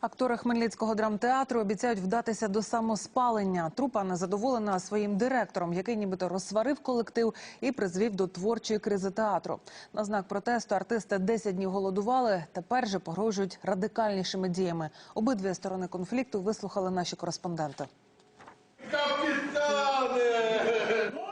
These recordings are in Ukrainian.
Актори Хмельницького драмтеатру обіцяють вдатися до самоспалення. Трупа незадоволена своїм директором, який нібито розсварив колектив і призвів до творчої кризи театру. На знак протесту артисти 10 днів голодували. Тепер же погрожують радикальнішими діями. Обидві сторони конфлікту вислухали наші кореспонденти.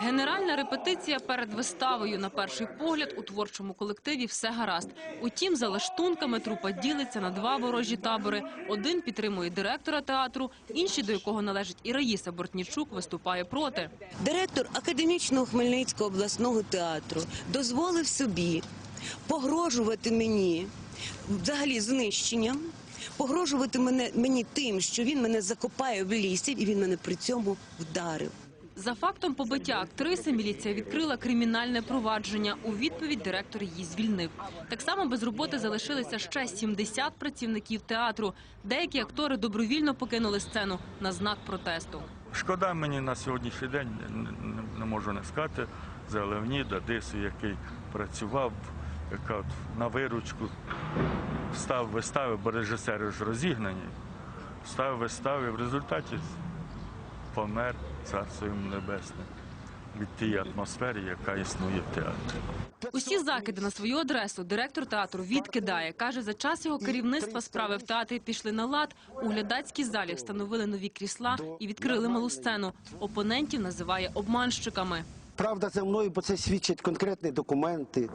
Генеральна репетиція перед виставою. На перший погляд у творчому колективі все гаразд. Утім, за лаштунками трупа ділиться на два ворожі табори. Один підтримує директора театру, інший, до якого належить і Раїса Бортнічук, виступає проти. Директор академічного Хмельницького обласного театру дозволив собі погрожувати мені взагалі знищенням, погрожувати мене мені тим, що він мене закопає в лісі, і він мене при цьому вдарив. За фактом побиття актриси міліція відкрила кримінальне провадження. У відповідь директор її звільнив. Так само без роботи залишилися ще 70 працівників театру. Деякі актори добровільно покинули сцену на знак протесту. Шкода мені на сьогоднішній день, не, можу не сказати, за Леоніда Дису, який працював яка на виручку, став вистави, бо режисери ж розігнані, став вистави, в результаті помер царство йому небесне від тієї атмосфери, яка існує в театрі. Усі закиди на свою адресу директор театру відкидає. Каже, за час його керівництва справи в театрі пішли на лад. У глядацькій залі встановили нові крісла і відкрили малу сцену. Опонентів називає обманщиками. Правда за мною, бо це свідчать конкретні документи,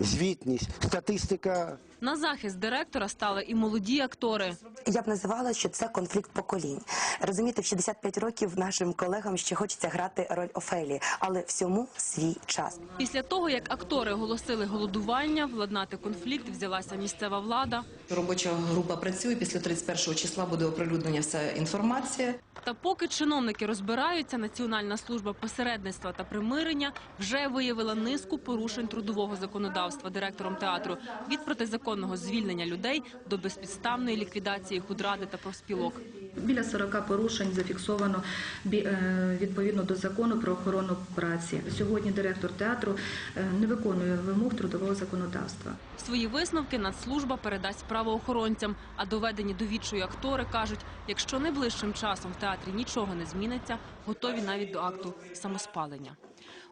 звітність, статистика. На захист директора стали і молоді актори. Я б називала, що це конфлікт поколінь. Розумієте, в 65 років нашим колегам ще хочеться грати роль Офелії, але всьому свій час. Після того, як актори оголосили голодування, владнати конфлікт взялася місцева влада. Робоча група працює. Після 31 числа буде оприлюднення вся інформація. Та поки чиновники розбираються, Національна служба посередництва та примирення вже виявила низку порушень трудового законодавства директором театру від протизаконного звільнення людей до безпідставної ліквідації худради та профспілок. Біля 40 порушень зафіксовано е, відповідно до закону про охорону праці. Сьогодні директор театру е, не виконує вимог трудового законодавства. Свої висновки Нацслужба передасть правоохоронцям. А доведені до відчую актори кажуть, якщо найближчим часом в театрі нічого не зміниться, готові навіть до акту самоспалення.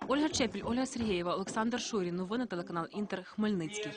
Ольга Чепіль, Ольга Сергієва, Олександр Шурін. Новини телеканал Інтер. Хмельницький.